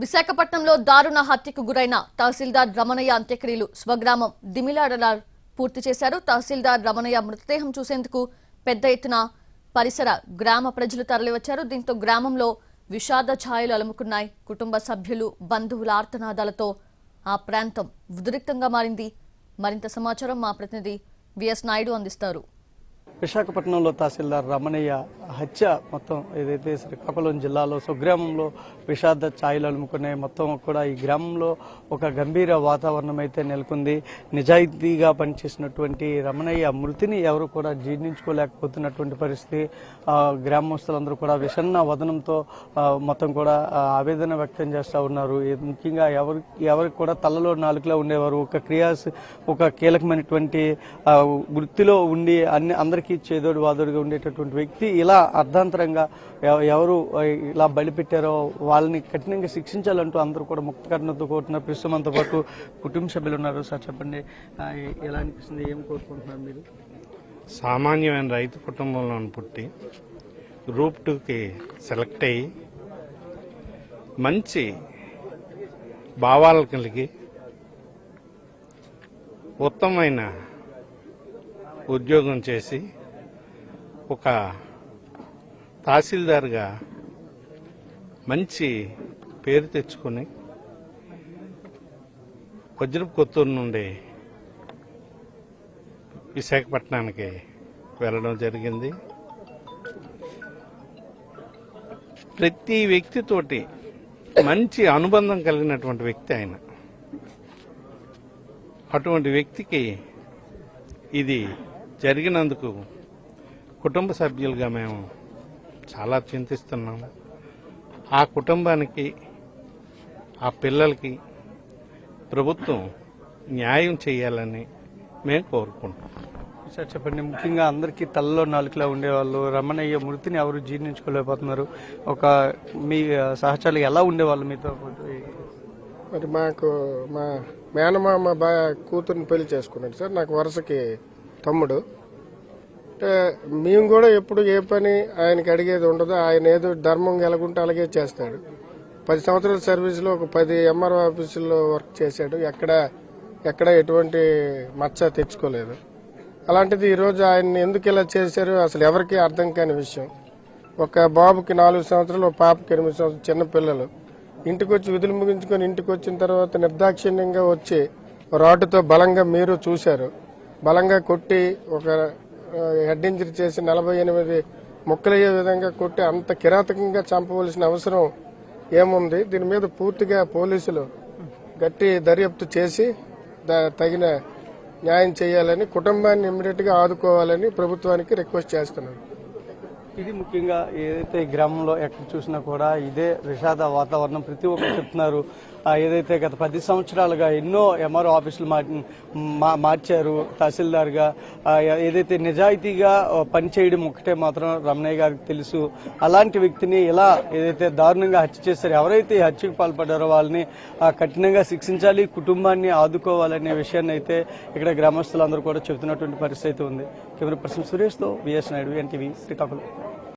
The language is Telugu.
విశాఖపట్నంలో దారుణ హత్యకు గురైన తహసీల్దార్ రమణయ్య అంత్యక్రియలు స్వగ్రామం దిమిలాడలా పూర్తి చేశారు. తహసీల్దార్ రమణయ్య మృతదేహం చూసేందుకు పెద్ద ఎత్తున పరిసర గ్రామ ప్రజలు తరలివచ్చారు. దీంతో గ్రామంలో విషాద ఛాయలు అలుముకున్నాయి. కుటుంబ సభ్యులు బంధువుల ఆర్తనాదాలతో ఆ ప్రాంతం ఉద్రిక్తంగా మారింది. మరింత సమాచారం మా ప్రతినిధి విఎస్ నాయుడు అందిస్తారు. విశాఖపట్నంలో తహసీల్దార్ రమణయ్య హత్య మొత్తం ఏదైతే శ్రీకాకుళం జిల్లాలో స్వగ్రామంలో విషాద ఛాయలు అలుముకున్నాయి మొత్తం కూడా ఈ గ్రామంలో ఒక గంభీర వాతావరణం అయితే నెలకొంది. నిజాయితీగా పనిచేసినటువంటి రమణయ్య మృతిని ఎవరు కూడా జీర్ణించుకోలేకపోతున్నటువంటి పరిస్థితి. గ్రామస్తులందరూ కూడా విషన్న వదనంతో మొత్తం కూడా ఆవేదన వ్యక్తం చేస్తూ ఉన్నారు. ముఖ్యంగా ఎవరు ఎవరికి కూడా తలలో నాలుగులో ఉండేవారు. ఒక క్రియాస్ ఒక కీలకమైనటువంటి వృత్తిలో ఉండి అన్ని అందరికీ చేదోడు వాదోడుగా ఉండేటటువంటి వ్యక్తి ఇలా అర్ధాంతరంగా ఎవరు ఇలా బలిపెట్టారో వాళ్ళని కఠినంగా శిక్షించాలంటూ అందరూ కూడా ముక్తకరణతో కోరుతున్నారు ప్రస్తుతం పాటు కుటుంబ సభ్యులు ఉన్నారు. సార్ చెప్పండి. ఎలా అనిపిస్తుంది? ఏం కోరుకుంటున్నారు మీరు? సామాన్యమైన రైతు కుటుంబంలో పుట్టి గ్రూప్ టూకి సెలెక్ట్ అయ్యి మంచి భావాలు కలిగి ఉత్తమమైన ఉద్యోగం చేసి ఒక తహసీల్దార్గా మంచి పేరు తెచ్చుకొని వజ్రపు కొత్తూరు నుండి విశాఖపట్నానికి వెళ్ళడం జరిగింది. ప్రతి వ్యక్తితోటి మంచి అనుబంధం కలిగినటువంటి వ్యక్తి ఆయన. అటువంటి వ్యక్తికి ఇది జరిగినందుకు కుటుంబ సభ్యులుగా మేము చాలా చింతిస్తున్నాము ఆ కుటుంబానికి ఆ పిల్లలకి ప్రభుత్వం న్యాయం చేయాలని మేము కోరుకుంటున్నాం. సార్ చెప్పండి. ముఖ్యంగా అందరికీ తలలో నాలుగులా ఉండేవాళ్ళు రమణయ్య మృతిని ఎవరు జీర్ణించుకోలేకపోతున్నారు? ఒక మీ సహచరులు ఎలా ఉండేవాళ్ళు మీతో పాటు? మరి మాకు మా మేనమామ బా కూతుర్ని పెళ్ళి చేసుకున్నాడు సార్. నాకు వరుసకి తమ్ముడు. మేము కూడా ఎప్పుడు ఏ పని ఆయనకి అడిగేది ఉండదు. ఆయన ఏదో ధర్మం ఎలాగుంటే అలాగే చేస్తాడు. పది సంవత్సరాల సర్వీస్లో ఒక పది ఎంఆర్ఓ ఆఫీసుల్లో వర్క్ చేశాడు. ఎక్కడ ఎక్కడ ఎటువంటి మచ్చ తెచ్చుకోలేదు. అలాంటిది ఈరోజు ఆయన్ని ఎందుకు ఇలా చేశారు? అసలు ఎవరికి అర్థం కాని విషయం. ఒక బాబుకి నాలుగు సంవత్సరాలు ఒక పాపకి ఎనిమిది సంవత్సరాలు చిన్న పిల్లలు. ఇంటికి వచ్చి విధులు ముగించుకొని ఇంటికి వచ్చిన తర్వాత నిర్దాక్షిణ్యంగా వచ్చి రాడ్డుతో బలంగా మీరు చూశారు. బలంగా కొట్టి ఒక హెడ్ ఇంజరీ చేసి నలభై ఎనిమిది ముక్కలయ్యే విధంగా కొట్టి అంత కిరాతకంగా చంపవలసిన అవసరం ఏముంది? దీని మీద పూర్తిగా పోలీసులు గట్టి దర్యాప్తు చేసి దా- తగిన న్యాయం చేయాలని కుటుంబాన్ని ఇమ్మీడియట్గా ఆదుకోవాలని ప్రభుత్వానికి రిక్వెస్ట్ చేస్తున్నాను ఇది ముఖ్యంగా ఏదైతే గ్రామంలో ఎక్కడ చూసినా కూడా ఇదే విషాద వాతావరణం ప్రతి ఒక్కరు చెప్తున్నారు. ఏదైతే గత పది సంవత్సరాలుగా ఎన్నో ఎంఆర్ఓ ఆఫీసులు మా- మార్చారు తహసీల్దార్గా ఏదైతే నిజాయితీగా పనిచేయడం ఒకటే మాత్రం రమణయ్య గారికి తెలుసు. అలాంటి వ్యక్తిని ఇలా ఏదైతే దారుణంగా హత్య చేశారో ఎవరైతే హత్యకు పాల్పడ్డారో వాళ్ళని కఠినంగా శిక్షించాలి కుటుంబాన్ని ఆదుకోవాలనే విషయాన్ని అయితే ఇక్కడ గ్రామస్తులందరూ కూడా చెబుతున్నటువంటి పరిస్థితి ఉంది. కెమెరా పర్సన్ సురేష్తో విఎస్ నాయుడు ఎన్టీవీ శ్రీకాకుళం.